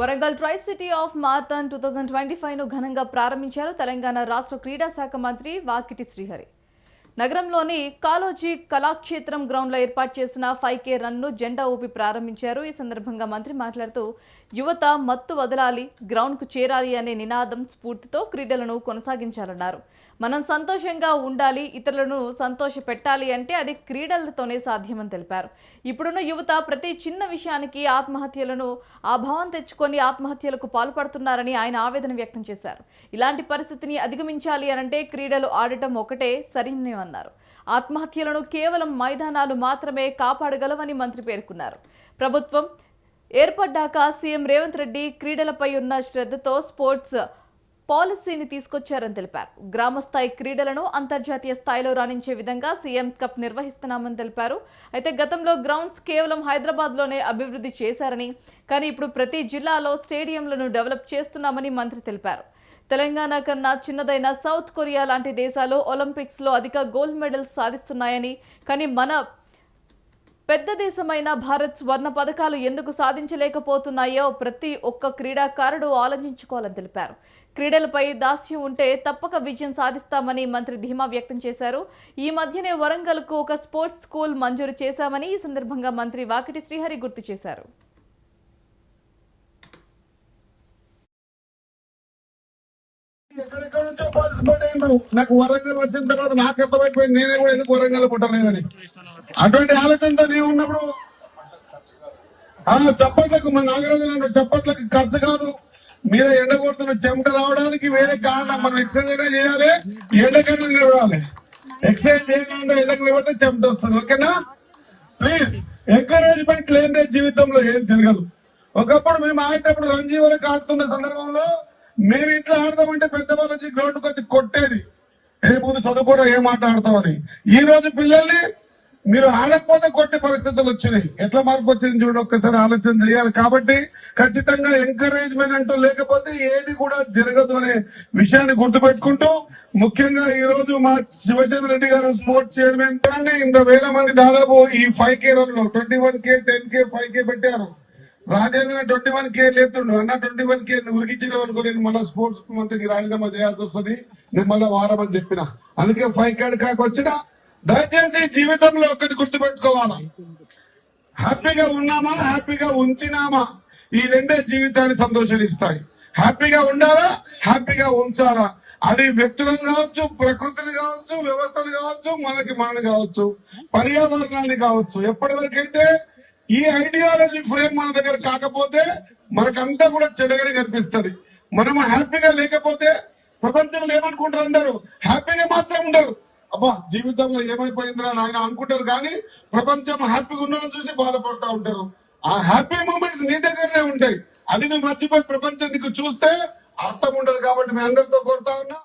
Warangal tri city of marathon two thousand twenty ఫైవ్ను ఘనంగా ప్రారంభించారు తెలంగాణ రాష్ట్ర క్రీడా శాఖ మంత్రి వాకిటి శ్రీహరి. నగరంలోని కాలోజీ కళాక్షేత్రం గ్రౌండ్లో ఏర్పాటు చేసిన ఫైవ్ కే రన్ను జెండా ఊపి ప్రారంభించారు. ఈ సందర్భంగా మంత్రి మాట్లాడుతూ యువత మత్తు వదలాలి గ్రౌండ్కు చేరాలి అనే నినాదం స్ఫూర్తితో క్రీడలను కొనసాగించాలన్నారు. మనం సంతోషంగా ఉండాలి ఇతరులను సంతోష పెట్టాలి అంటే అది క్రీడలతోనే సాధ్యమని తెలిపారు. ఇప్పుడున్న యువత ప్రతి చిన్న విషయానికి ఆత్మహత్యలను ఆ భావం తెచ్చుకొని ఆత్మహత్యలకు పాల్పడుతున్నారని ఆయన ఆవేదన వ్యక్తం చేశారు. ఇలాంటి పరిస్థితిని అధిగమించాలి అనంటే క్రీడలు ఆడటం ఒకటే సరైనవన్నారు ఆత్మహత్యలను కేవలం మైదానాలు మాత్రమే కాపాడగలవని మంత్రి పేర్కొన్నారు. ప్రభుత్వం ఏర్పడ్డాక సీఎం రేవంత్ రెడ్డి క్రీడలపై ఉన్న శ్రద్ధతో స్పోర్ట్స్ పాలసీని తీసుకొచ్చారని తెలిపారు. గ్రామస్థాయి క్రీడలను అంతర్జాతీయ స్థాయిలో రాణించే విధంగా సీఎం కప్ నిర్వహిస్తున్నామని తెలిపారు. అయితే గతంలో గ్రౌండ్స్ కేవలం హైదరాబాద్లోనే అభివృద్ధి చేశారని కానీ ఇప్పుడు ప్రతి జిల్లాలో స్టేడియంలను డెవలప్ చేస్తున్నామని మంత్రి తెలిపారు. తెలంగాణ కన్నా చిన్నదైన సౌత్ కొరియా లాంటి దేశాలు ఒలింపిక్స్లో అధిక గోల్డ్ మెడల్స్ సాధిస్తున్నాయని కానీ మన పెద్ద దేశమైన భారత్ స్వర్ణ పథకాలు ఎందుకు సాధించలేకపోతున్నాయో ప్రతి ఒక్క క్రీడాకారుడు ఆలోచించుకోవాలని తెలిపారు. క్రీడలపై దాస్యం ఉంటే తప్పక విజయం సాధిస్తామని మంత్రి ధీమా వ్యక్తం చేశారు. ఈ మధ్యనే వరంగల్కు ఒక స్పోర్ట్స్ స్కూల్ మంజూరు చేశామని ఈ సందర్భంగా మంత్రి వాకిటి శ్రీహరి గుర్తు చేశారు. ఎక్కడెక్కడ నుంచో నాకు వరంగల్ వచ్చిన తర్వాత నాకు అర్థమైపోయింది నేనే కూడా ఎందుకు వరంగల్ పుట్టలేదని. అటువంటి ఆలోచనతో నేను ఉన్నప్పుడు ఆ చప్పట్లకు మన నాగరాజు చప్పట్లకు ఖర్చు కాదు. మీద ఎండ కొడుతున్న చెమట రావడానికి వేరే కారణం మనం ఎక్సర్సైజ్ అయినా చేయాలి ఎండకన్నా నిలవాలి ఎక్సర్సైజ్ చేయకుండా ఎండకు నిలబడితే చెమట వస్తుంది ఓకేనా? ప్లీజ్ ఎంకరేజ్మెంట్ లేదే జీవితంలో ఏం జరగదు ఒకప్పుడు మేము ఆడేటప్పుడు రంజీ వరకు ఆడుతున్న సందర్భంలో మేము ఇంట్లో ఆడదామంటే పెద్దవాళ్ళు వచ్చి గ్రౌండ్కి వచ్చి కొట్టేది. ఏ ముందు చదువుకోరా ఏం మాట్లాడతామని ఆడతామని ఈ రోజు పిల్లల్ని మీరు ఆడకపోతే కొట్టే పరిస్థితులు వచ్చినాయి. ఎట్లా మార్పు వచ్చింది చూడు ఒక్కసారి ఆలోచన చేయాలి. కాబట్టి ఖచ్చితంగా ఎంకరేజ్మెంట్ అంటూ లేకపోతే ఏది కూడా జరగదు అనే విషయాన్ని గుర్తుపెట్టుకుంటూ ముఖ్యంగా ఈ రోజు మా శివచంద్ర రెడ్డి గారు స్పోర్ట్స్ చైర్మన్ కానీ ఇంత వేల మంది దాదాపు ఈ ఫైవ్ కే లో twenty one K ten K five K పెట్టారు. రాజేంద్ర ట్వంటీ వన్ కే లేతుండు అన్న ట్వంటీ వన్ కే ఉరికించిన వరకు నేను మళ్ళీ స్పోర్ట్స్ మంత్రికి రాజీనామా చేయాల్సి వస్తుంది. నేను మళ్ళీ వారం అని చెప్పిన. అందుకే ఫైవ్ కార్డ్ కాక వచ్చిన. దయచేసి జీవితంలో ఒకటి గుర్తుపెట్టుకోవాలా. హ్యాపీగా ఉన్నామా? హ్యాపీగా ఉంచినామా? ఈ రెండే జీవితాన్ని సంతోషాన్నిస్తాయి హ్యాపీగా ఉండాలా? హ్యాపీగా ఉంచాలా? అది వ్యక్తులను కావచ్చు ప్రకృతిని కావచ్చు వ్యవస్థను కావచ్చు మనకి మనని కావచ్చు పర్యావరణాన్ని కావచ్చు. ఎప్పటి వరకైతే ఈ ఐడియాలజీ ఫ్రేమ్ మన దగ్గర కాకపోతే మనకంతా కూడా చెడగని కనిపిస్తది. మనం హ్యాపీగా లేకపోతే ప్రపంచంలో ఏమనుకుంటారు అందరూ? హ్యాపీగా మాత్రం ఉండరు. అబ్బా జీవితంలో ఏమైపోయిందిరా అని ఆయన అనుకుంటారు కానీ ప్రపంచం హ్యాపీగా ఉండడం చూసి బాధపడుతూ ఉంటారు. ఆ హ్యాపీ మూమెంట్స్ నీ దగ్గరనే ఉంటాయి. అది నువ్వు మర్చిపోయి ప్రపంచం నీకు చూస్తే అర్థం ఉండదు కాబట్టి మీ అందరితో కోరుతా ఉన్నా.